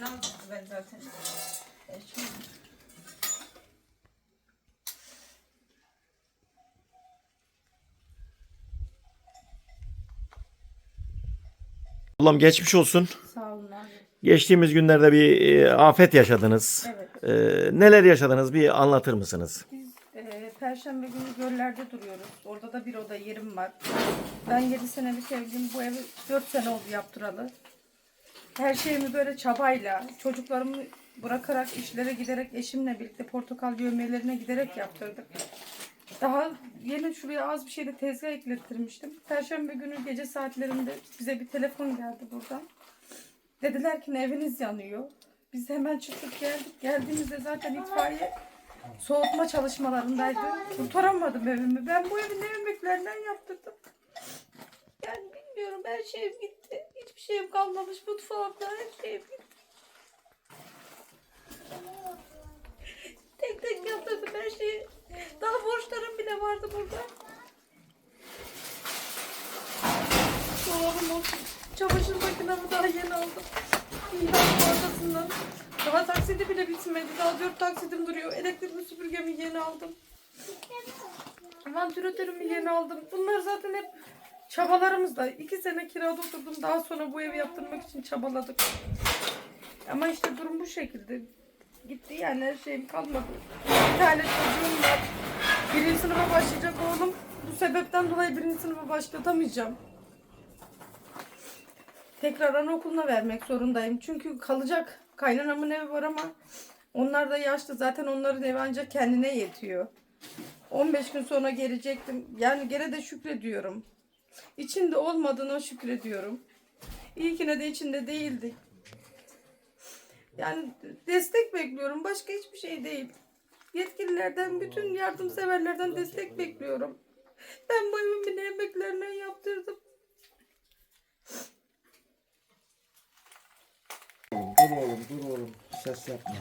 Aldım ben zaten. E, Ablam geçmiş olsun. sağ olun abi. Geçtiğimiz günlerde bir e, afet yaşadınız. Evet. E, neler yaşadınız bir anlatır mısınız? Biz e, Perşembe günü göllerde duruyoruz. Orada da bir oda yerim var. Ben 7 senelik evliyim. Bu evi 4 sene oldu yaptıralı. Her şeyimi böyle çabayla, çocuklarımı bırakarak, işlere giderek, eşimle birlikte portakal yövmelerine giderek yaptırdık. Daha yeni şuraya az bir şey de tezgah eklettirmiştim. Perşembe günü gece saatlerinde bize bir telefon geldi buradan. Dediler ki eviniz yanıyor. Biz hemen çıktık geldik. Geldiğimizde zaten itfaiye soğutma çalışmalarındaydı. Kurtaramadım evimi. Ben bu evi ne emeklerinden yaptırdım. Yani bilmiyorum her şeyim gitti. Şeyim kalmamış mutfağımda her şeyim gitti. Tek tek yaptırdım her şeyi. Daha borçlarım bile vardı burada. Dolabım olsun. Çamaşır makinemi daha yeni aldım. İlan ortasından. Daha taksidi bile bitmedi. Daha dört taksidim duruyor. Elektrikli süpürgemi yeni aldım. Vantilatörümü yeni aldım. Bunlar zaten hep çabalarımızda. İki sene kirada oturdum. Daha sonra bu evi yaptırmak için çabaladık. Ama işte durum bu şekilde. Gitti yani her şeyim kalmadı. Bir tane çocuğum var. Birinci sınıfa başlayacak oğlum. Bu sebepten dolayı birinci sınıfa başlatamayacağım. Tekrar anaokuluna vermek zorundayım. Çünkü kalacak. Kaynanamın evi var ama onlar da yaşlı. Zaten onların evi ancak kendine yetiyor. 15 gün sonra gelecektim. Yani gene de şükrediyorum. İçinde olmadığına şükrediyorum. İyi ki ne de içinde değildik. Yani destek bekliyorum. Başka hiçbir şey değil. Yetkililerden, bütün yardımseverlerden destek bekliyorum. Ben bu evimin emeklerinden yaptırdım. Dur oğlum, dur oğlum. Ses yapma.